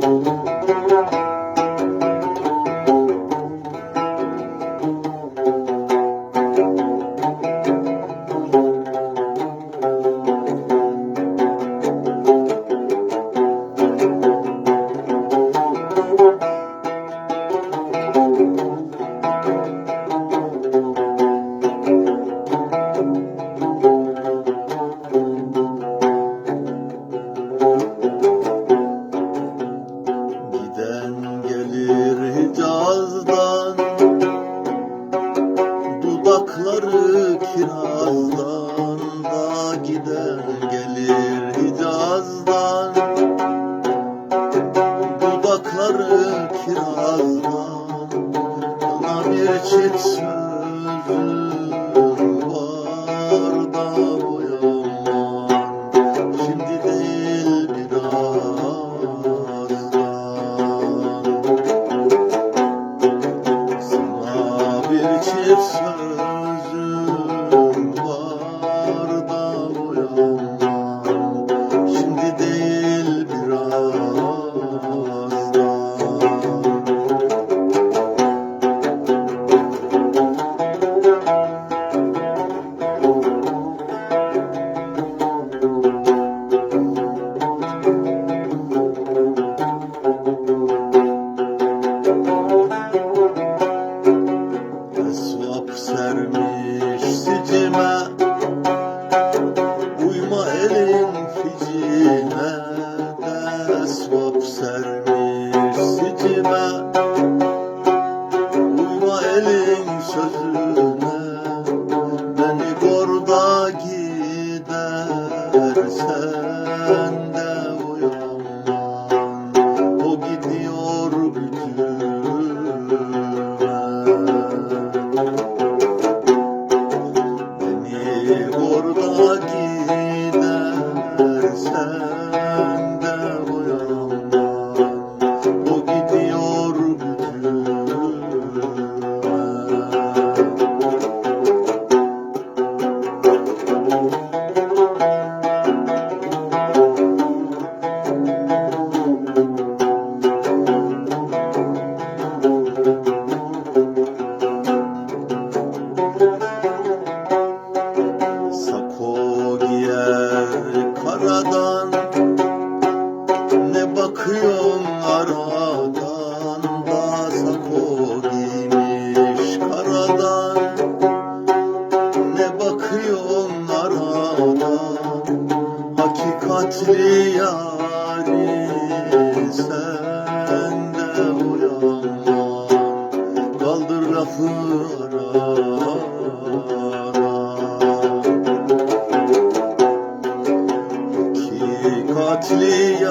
Giden Dudakları kirazdan da Giden gelir Hicaz'dan. Dudakları kirazdan Bana bir çift sözüm var da uyanmam Şimdi değil birazdan. Sana bir çift sözüm sözüne Beni gorda gidersen Ne bakıyorsun aradan da Sako karadan. Ne bakıyorsun aradan Hakikatli yari sen de uyanma Kaldır lafı arana Hakikatli